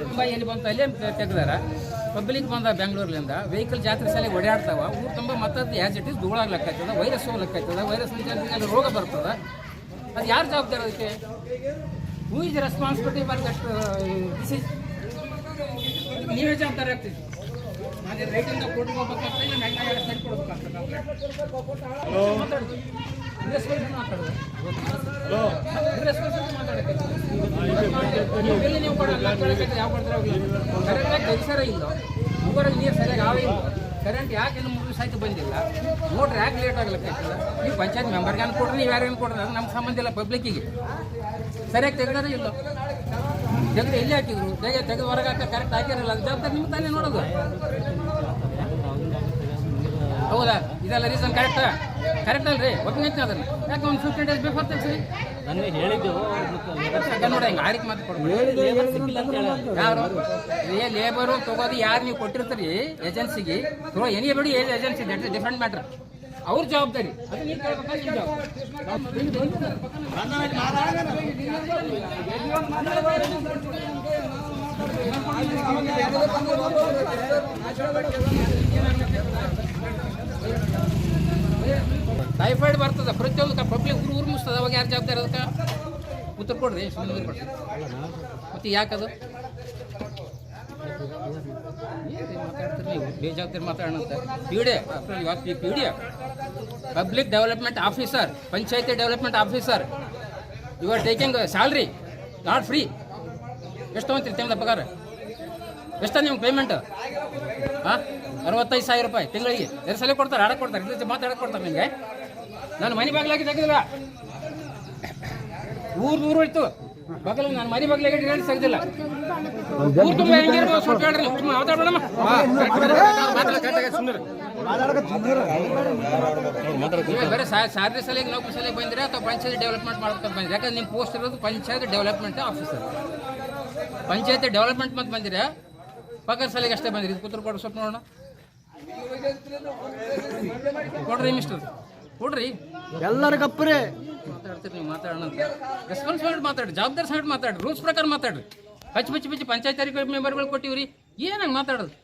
ತುಂಬ ಎಲ್ಲಿ ಬಂತು ಅಲ್ಲೇ ತೆಗ್ದಾರ. ಪಬ್ಲಿಕ್ ಬಂದ ಬೆಂಗಳೂರ್ಲಿಂದ. ವೆಹಿಕಲ್ ಜಾತ್ರೆ ಸಲ ಓಡಾಡ್ತಾವ. ಊರು ತುಂಬ ಮತ್ತದ್ದು ಆ್ಯಸ್ ಇಟ್ ಇಸ್ ಧೂಳಾಗ್ಲಕ್ಕಾಯ್ತದ ವೈರಸ್ ಹೋಗ್ಲಕ್ಕಾಯ್ತದ ವೈರಸ್ ಅಲ್ಲಿ ರೋಗ ಬರ್ತದ. ಅದು ಯಾರು ಜವಾಬ್ದಾರಿ ಅದಕ್ಕೆ? Who is responsibility for disease ನೀವೇ ಜವಾಬ್ದಾರಿ ಆಗ್ತೀವಿ ನೀವು ಕೊಡಲ್ಲ ಯಾವ ಕೊಡ್ತಾರೆ ಇಲ್ಲ. ನೀರು ಸರಿಯಾಗಿ ಆವೇ ಇಲ್ಲ. ಕರೆಂಟ್ ಯಾಕೆ ಇನ್ನು ಮೂರು ದಿವಸ ಆಯ್ತು ಬಂದಿಲ್ಲ? ಮೋಟ್ರ್ ಯಾಕೆ ಲೇಟ್ ಆಗಲಿಕ್ಕಿಲ್ಲ ನೀವು ಪಂಚಾಯತ್ ಮೆಂಬರ್ಗೆ ಅನ್ ಕೊಡ್ರಿ ನೀವು ಯಾರೇನು ಕೊಡ್ರಿ ಅದು ನಮ್ಗೆ ಸಂಬಂಧ ಇಲ್ಲ ಪಬ್ಲಿಕ್ಕಿಗೆ ಸರಿಯಾಗಿ ತೆಗ್ದಾರೆ ಇಲ್ಲ? ತೆಗೆದು ಎಲ್ಲಿ ಹಾಕಿದ್ರು? ತೆಗೆ ತೆಗೆದು ಹೊರಗೆ ಹಾಕ ಕರೆಕ್ಟ್ ಹಾಕಿರಲ್ಲ? ಅದು ಜವಾಬ್ದಾರಿ ನಿಮ್ಮ ತಾನೇ ನೋಡೋದು. ಹೌದಾ? ಇದೆಲ್ಲ ರೀಸನ್ ಕರೆಕ್ಟ್ ಕರೆಕ್ಟ್ ಅಲ್ರಿ? ಒಪ್ಪಿಗೆ ಅದನ್ನ? ಯಾಕೆ ಒಂದು ಫಿಫ್ಟೀನ್ ಡೇಸ್ ಬಿಫೋರ್ ತೆಗ್ಸಿ? ನನಗೆ ಹೇಳಿದ್ದೆವು ಯಾರು? ಏ ಲೇಬರು ತಗೋದು ಯಾರು ನೀವು ಕೊಟ್ಟಿರ್ತೀರಿ ಏಜೆನ್ಸಿಗೆ? ಥ್ರೋ ಎನಿ ಬಿಡಿ agency that is different matter ಅವ್ರ ಜವಾಬ್ದಾರಿ. ಟೈಫಾಯ್ಡ್ ಬರ್ತದ. ಪ್ರತಿಯೊಂದು ಪಬ್ಲಿಕ್ ಊರು ಊರು ಮುಸ್ತದ ಅವಾಗ ಯಾರು ಜವಾಬ್ದಾರಿ ಅದಕ್ಕೆ? ಉತ್ತರ ಕೊಡ್ರಿ ಸುಮ್ಮನೆ ಮತ್ತೆ ಯಾಕದು? ಏನ್ರಿ ಮಾತಾಡ್ತೀರಿ ನೀವು ಬೇಜವಾಬ್ದಾರಿ ಮಾತಾಡೋಣ ಅಂತ P D P D public development officer panchayat development officer you are taking salary not free ಎಷ್ಟು ತೊಗೊಂತೀರಿ ತಿಂಗಳ ಪಗಾರ? ಎಷ್ಟು ನಿಮ್ಗೆ ಪೇಮೆಂಟ್ ಹಾಂ ಅರವತ್ತೈದು ಸಾವಿರ ರೂಪಾಯಿ ತಿಂಗಳಿಗೆ. ಎರಡು ಸಲ ಕೊಡ್ತಾರೆ, ಆಡಕ್ಕೆ ಕೊಡ್ತಾರೆ. ಮಾತಾಡಕ್ಕೆ ಕೊಡ್ತಾರೆ ನಿಮಗೆ. ನಾನು ಮನೆ ಬಾಗಿಲಾಗಿ ತೆಗೆದಿಲ್ಲ ಊರು ಊರು ಹೋಯ್ತು. ಬಗಲ್ ನಾನು ಮರಿ ಬಾಗಿಲಾಗಿ ರೇಟ್ ಸಂಗಿಲ್ಲ ಊರು ತುಂಬ ಹೆಂಗಿರ್ಬೋದು ಸ್ವಲ್ಪ ಹೇಳ್ರಿ ನೀವು. ಬರೀ ಸಾರ್ರಿ ಸಲಿಗೆ ನೌಕರಿ ಸಲಿಗೆ ಬಂದಿರ ಅಥವಾ ಪಂಚಾಯತ್ ಡೆವಲಪ್ಮೆಂಟ್ ಮಾಡ್ಕೊಂಡು ಬಂದಿರಿ? ಯಾಕಂದ್ರೆ ನಿಮ್ಮ ಪೋಸ್ಟ್ ಇರೋದು panchayat development officer. Panchayat development ಮತ್ತೆ ಬಂದಿರ? ಪಕ್ಕದ ಸಲಿಗೆ ಅಷ್ಟೇ ಬಂದಿರಿ? ಇದು ಕೂತ್ರು ಕೊಡ್ರಿ ಸ್ವಲ್ಪ ನೋಡೋಣ. ಕೊಡ್ರಿ ಮಿಸ್ಟರ್ ಕೊಡ್ರಿ. ಎಲ್ಲರಿಗಪ್ಪರೇ ಮಾತಾಡ್ತೀರಿ ನೀವು ಮಾತಾಡೋಣ ಅಂತ. ರೆಸ್ಪಾನ್ಸಿಬಿಲಿಟಿ ಮಾತಾಡ್ರಿ, ಜವಾಬ್ದಾರಿ ಸೈಡ್ ಮಾತಾಡಿ ರೂಲ್ಸ್ ಪ್ರಕಾರ ಮಾತಾಡ್ರಿ. ಪಚ್ಚ ಪಚ್ಚ ಪಚ್ಚ ಪಂಚಾಯತ್ ಮೆಂಬರ್ಗಳು ಕೊಟ್ಟಿವ್ರಿ? ಏನಂಗೆ ಮಾತಾಡೋದು?